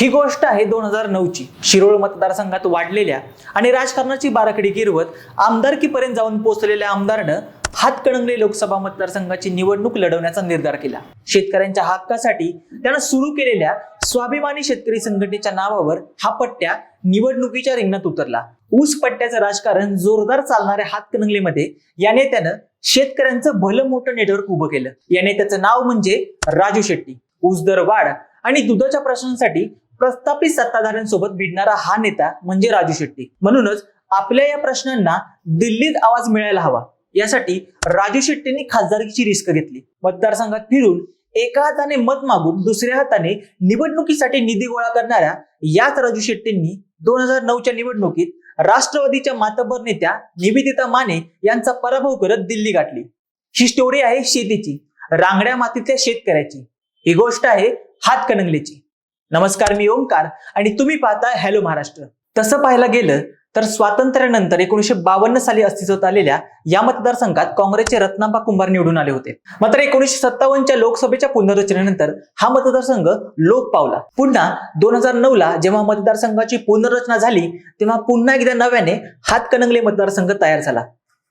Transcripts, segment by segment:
ही गोष्ट आहे दोन हजार नऊची. शिरोळ मतदारसंघात वाढलेल्या आणि राजकारणाची बाराखडी गिरवत आमदारकीपर्यंत जाऊन पोहोचलेल्या आमदारनं हातकणंगले लोकसभा मतदारसंघाची निवडणूक लढवण्याचा निर्धार केला. शेतकऱ्यांच्या हक्कासाठी त्यानं सुरू केलेल्या स्वाभिमानी शेतकरी संघटनेच्या नावावर हा पट्ट्या निवडणुकीच्या रिंगणात उतरला. ऊस पट्ट्याचं राजकारण जोरदार चालणाऱ्या हातकणंगलेमध्ये या नेत्यानं शेतकऱ्यांचं भलं मोठं नेटवर्क उभं केलं. या नेत्याचं नाव म्हणजे राजू शेट्टी. ऊस दर वाढ आणि दुधाच्या प्रश्नांसाठी प्रस्थापित सत्ताधाऱ्यांसोबत भिडणारा हा नेता म्हणजे राजू शेट्टी. म्हणूनच आपल्या या प्रश्नांना दिल्लीत आवाज मिळायला हवा. यासाठी राजू शेट्टींनी खासदारकीची रिस्क घेतली. मतदारसंघात फिरून एका हाताने मत मागून दुसऱ्या हाताने निवडणुकीसाठी निधी गोळा करणाऱ्या याच राजू शेट्टींनी दोन हजार नऊच्या निवडणुकीत राष्ट्रवादीच्या मातबर नेत्या निवेदिता माने यांचा पराभव करत दिल्ली गाठली. ही स्टोरी आहे शेतीची. रांगड्या मातीतल्या शेतकऱ्याची. ही गोष्ट आहे हातकणंगलेची. नमस्कार मी ओमकार आणि तुम्ही पाहता हॅलो महाराष्ट्र. तसं पाहायला गेलं तर स्वातंत्र्यानंतर एकोणीशे बावन्न साली अस्तित्वात आलेल्या या मतदारसंघात काँग्रेसचे रत्नाबा कुंभार निवडून आले होते. मात्र एकोणीशे सत्तावन्नच्या लोकसभेच्या पुनर्रचनेनंतर हा मतदारसंघ लोप पावला. पुन्हा दोन हजार नऊ ला जेव्हा मतदारसंघाची पुनर्रचना झाली तेव्हा पुन्हा एकदा नव्याने हातकणंगले मतदारसंघ तयार झाला.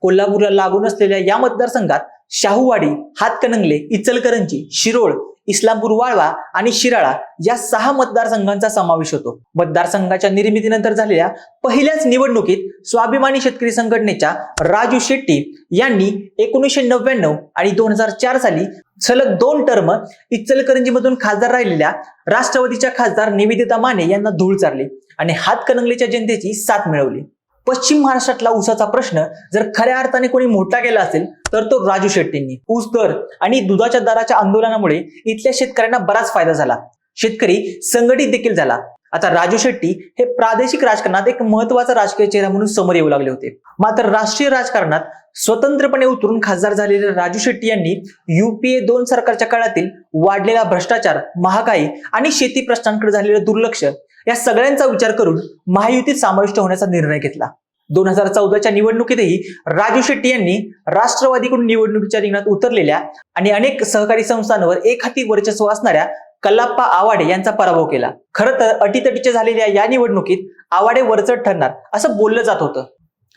कोल्हापूरला लागून असलेल्या या मतदारसंघात शाहूवाडी हातकणंगले इचलकरंजी शिरोळ इस्लामपूर वाळवा आणि शिराळा या सहा मतदारसंघांचा समावेश होतो. मतदारसंघाच्या निर्मितीनंतर झालेल्या पहिल्याच निवडणुकीत स्वाभिमानी शेतकरी संघटनेच्या राजू शेट्टी यांनी एकोणीसशे नव्याण्णव आणि दोन हजार चार साली सलग दोन टर्म इचलकरंजीमधून खासदार राहिलेल्या राष्ट्रवादीच्या खासदार निवेदिता माने यांना धूळ चारली आणि हातकणंगलेच्या जनतेची साथ मिळवली. पश्चिम महाराष्ट्रातला ऊसाचा प्रश्न जर खऱ्या अर्थाने कोणी मोठा केला असेल तर तो राजू शेट्टींनी. ऊस दर आणि दुधाच्या दराच्या आंदोलनामुळे इथल्या शेतकऱ्यांना बराच फायदा झाला. शेतकरी संघटित देखील झाला. आता राजू शेट्टी हे प्रादेशिक राजकारणात एक महत्त्वाचा राजकीय चेहरा म्हणून समोर येऊ लागले होते. मात्र राष्ट्रीय राजकारणात स्वतंत्रपणे उतरून खासदार झालेले राजू शेट्टी यांनी युपीए दोन सरकारच्या काळातील वाढलेला भ्रष्टाचार महागाई आणि शेती प्रश्नांकडे झालेलं दुर्लक्ष या सगळ्यांचा विचार करून महायुतीत समाविष्ट होण्याचा निर्णय घेतला. दोन हजार चौदाच्या निवडणुकीतही राजू शेट्टी यांनी राष्ट्रवादीकडून निवडणुकीच्या रिंगणात उतरलेल्या आणि अनेक सहकारी संस्थांवर एक हाती वर्चस्व असणाऱ्या कल्लाप्पा आवाडे यांचा पराभव केला. खरं तर अटीतटीच्या झालेल्या या निवडणुकीत आवाडे वरचढ ठरणार असं बोललं जात होतं.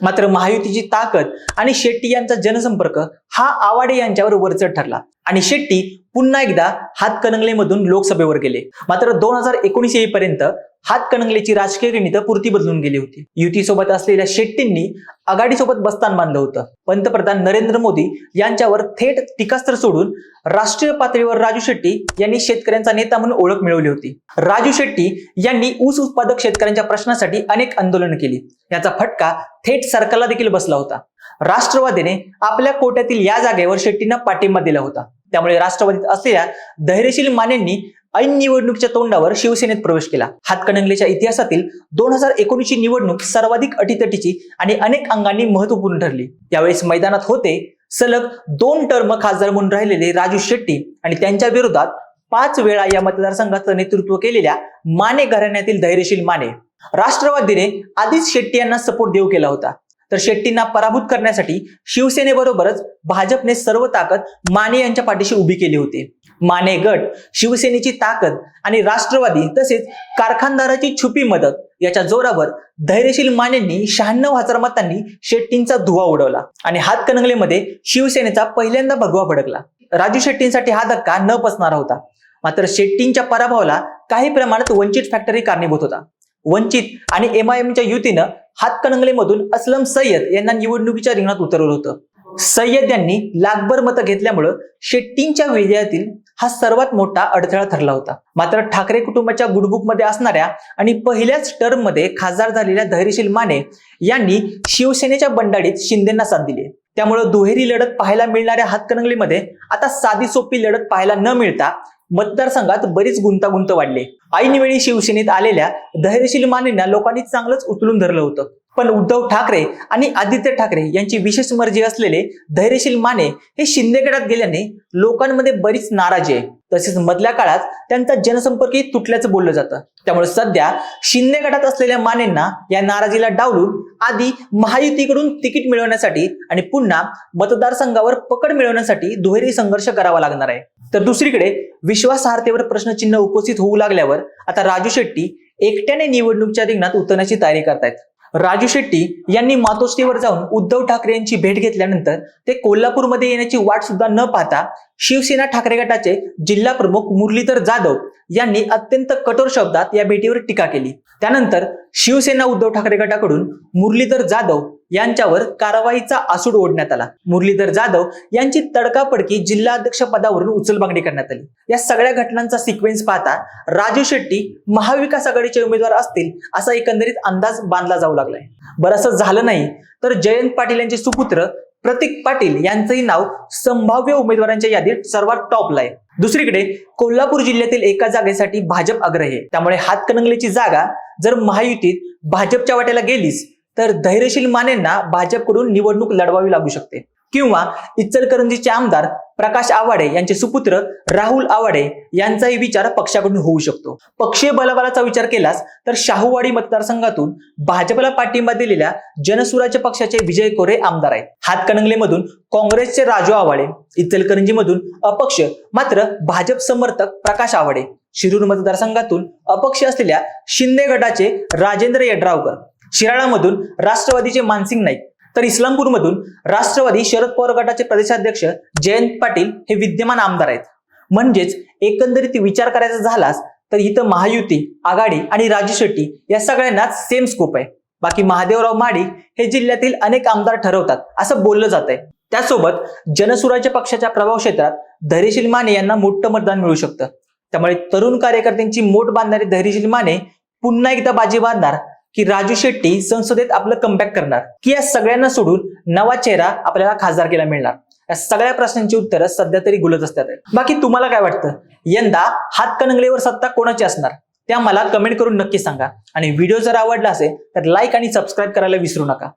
मात्र महायुतीची ताकद आणि शेट्टी यांचा जनसंपर्क हा आवाडे यांच्यावर वरचढ ठरला. आणि शेट्टी पुन्हा एकदा हातकणंगलेमधून लोकसभेवर गेले. मात्र दोन हजार एकोणीस येईपर्यंत हातकणंगलेची राजकीय गणित पुरती बदलून गेली होती. युतीसोबत असलेल्या शेट्टींनी आघाडीसोबत बस्तान बांधलं होतं. पंतप्रधान नरेंद्र मोदी यांच्यावर थेट टीकास्त्र सोडून राष्ट्रीय पातळीवर राजू शेट्टी यांनी शेतकऱ्यांचा नेता म्हणून ओळख मिळवली होती. राजू शेट्टी यांनी ऊस उत्पादक शेतकऱ्यांच्या प्रश्नासाठी अनेक आंदोलन केली. याचा फटका थेट सरकारला देखील बसला होता. राष्ट्रवादीने आपल्या कोट्यातील या जागेवर शेट्टींना पाठिंबा दिला होता. त्यामुळे राष्ट्रवादीत असलेल्या धैर्यशील मानेंनी ऐन निवडणुकीच्या तोंडावर शिवसेनेत प्रवेश केला. हातकणंगलेच्या इतिहासातील दोन हजार एकोणीसची निवडणूक सर्वाधिक अटीतटीची आणि अनेक अंगांनी महत्त्वपूर्ण ठरली. त्यावेळेस मैदानात होते सलग दोन टर्म खासदार म्हणून राहिलेले राजू शेट्टी आणि त्यांच्या विरोधात पाच वेळा या मतदारसंघाचं नेतृत्व केलेल्या माने घराण्यातील धैर्यशील माने. राष्ट्रवादीने आधीच शेट्टी यांना सपोर्ट देऊ केला होता. तर शेट्टींना पराभूत करण्यासाठी शिवसेनेबरोबरच भाजपने सर्व ताकद माने यांच्या पाठीशी उभी केली होती. माने गट शिवसेनेची ताकद आणि राष्ट्रवादी तसेच कारखानदाराची छुपी मदत याच्या जोरावर धैर्यशील मानेंनी शहाण्णव हजार मतांनी शेट्टींचा धुवा उडवला आणि हातकणंगलेमध्ये शिवसेनेचा पहिल्यांदा भगवा भडकला. राजू शेट्टींसाठी हा धक्का न पसणारा होता. मात्र शेट्टींच्या पराभवाला काही प्रमाणात वंचित फॅक्टरी कारणीभूत होता. वंचित आणि एमआयएमच्या युतीनं हातकणंगलेमधून असलम सय्यद यांना निवडणुकीच्या रिंगणात उतरवलं होतं. सय्यद यांनी लाखभर मतं घेतल्यामुळं शेट्टींच्या विजयातील हा सर्वात मोठा अडथळा ठरला होता. मात्र ठाकरे कुटुंबाच्या गुडबुकमध्ये असणाऱ्या आणि पहिल्याच टर्ममध्ये खासदार झालेल्या धैर्यशील माने यांनी शिवसेनेच्या बंडाळीत शिंदेना साथ दिली. त्यामुळं दुहेरी लढत पाहायला मिळणाऱ्या हातकणंगलीमध्ये आता साधी सोपी लढत पाहायला न मिळता मतदारसंघात बरीच गुंतागुंत वाढली. ऐनवेळी शिवसेनेत आलेल्या धैर्यशील मानेंना लोकांनी चांगलंच उचलून धरलं होतं. पण उद्धव ठाकरे आणि आदित्य ठाकरे यांची विशेष मर्जी असलेले धैर्यशील माने हे शिंदे गटात गेल्याने लोकांमध्ये बरीच नाराजी आहे. तसेच मधल्या काळात त्यांचा जनसंपर्कही तुटल्याचं बोललं जातं. त्यामुळे सध्या शिंदे गटात असलेल्या मानेंना या नाराजीला डावलून आधी महायुतीकडून तिकीट मिळवण्यासाठी आणि पुन्हा मतदारसंघावर पकड मिळवण्यासाठी दुहेरी संघर्ष करावा लागणार आहे. तर दुसरीकडे विश्वासार्हतेवर प्रश्नचिन्ह उपस्थित होऊ लागल्यावर आता राजू शेट्टी एकट्याने निवडणुकीच्या रिंगणात उतरण्याची तयारी करतायत. राजू शेट्टी यांनी मातोश्रीवर जाऊन उद्धव ठाकरे यांची भेट घेतल्यानंतर ते कोल्हापूरमध्ये येण्याची वाट सुद्धा न पाहता शिवसेना ठाकरे गटाचे जिल्हा प्रमुख मुरलीधर जाधव यांनी अत्यंत कठोर शब्दात या भेटीवर टीका केली. त्यानंतर शिवसेना उद्धव ठाकरे गटाकडून मुरलीधर जाधव यांच्यावर कारवाईचा आसूड ओढण्यात आला. मुरलीधर जाधव यांची तडकापडकी जिल्हा अध्यक्ष पदावरून उचलबांगडी करण्यात आली. या सगळ्या घटनांचा सिक्वेन्स पाहता राजू शेट्टी महाविकास आघाडीचे उमेदवार असतील असा एकंदरीत अंदाज बांधला जाऊ लागलाय. बरं असं झालं नाही तर जयंत पाटील यांचे सुपुत्र प्रतीक पाटील यांचंही नाव संभाव्य उमेदवारांच्या यादीत सर्वात टॉपला आहे. दुसरीकडे कोल्हापूर जिल्ह्यातील एका जागेसाठी भाजप आग्रही आहे. त्यामुळे हातकणंगलेची जागा जर महायुतीत भाजपच्या वाट्याला गेलीच तर धैर्यशील मानेंना भाजपकडून निवडणूक लढवावी लागू शकते. किंवा इचलकरंजीचे आमदार प्रकाश आवाडे यांचे सुपुत्र राहुल आवाडे यांचाही विचार पक्षाकडून होऊ शकतो. पक्षीय बलाबलाचा विचार केलास तर शाहूवाडी मतदारसंघातून भाजपला पाठिंबा दिलेल्या जनसुराज्य पक्षाचे विजय कोरे आमदार आहेत. हातकणंगलेमधून काँग्रेसचे राजू आवाडे इचलकरंजीमधून अपक्ष मात्र भाजप समर्थक प्रकाश आवाडे शिरूर मतदारसंघातून अपक्ष असलेल्या शिंदे गटाचे राजेंद्र यड्रावकर शिराळामधून राष्ट्रवादीचे मानसिंग नाईक तर इस्लामपूरमधून राष्ट्रवादी शरद पवार गटाचे प्रदेशाध्यक्ष जयंत पाटील हे विद्यमान आमदार आहेत. म्हणजेच एकंदरीत विचार करायचा झालाच तर इथं महायुती आघाडी आणि राजू शेट्टी या सगळ्यांनाच सेम स्कोप आहे. बाकी महादेवराव माडिक हे जिल्ह्यातील अनेक आमदार ठरवतात असं बोललं जात आहे त्यासोबत जनसुराज्य पक्षाच्या प्रभाव क्षेत्रात धैर्यशील माने यांना मोठं मतदान मिळू शकतं. त्यामुळे तरुण कार्यकर्त्यांची मोठ बांधणारी धैर्यशील माने पुन्हा एकदा बाजी बांधणार की राजू शेट्टी संसदेत आपलं कमबॅक करणार. की या सगळ्यांना सोडून नवा चेहरा आपल्याला खासदारकीला मिळणार. या सगळ्या प्रश्नांची उत्तरं सध्या तरी गुलत असतात. बाकी तुम्हाला काय वाटतं? यंदा हातकणंगलेवर सत्ता कोणाची असणार? त्या मला कमेंट करून नक्की सांगा. आणि व्हिडिओ जर आवडला असेल तर लाईक आणि सबस्क्राईब करायला विसरू नका.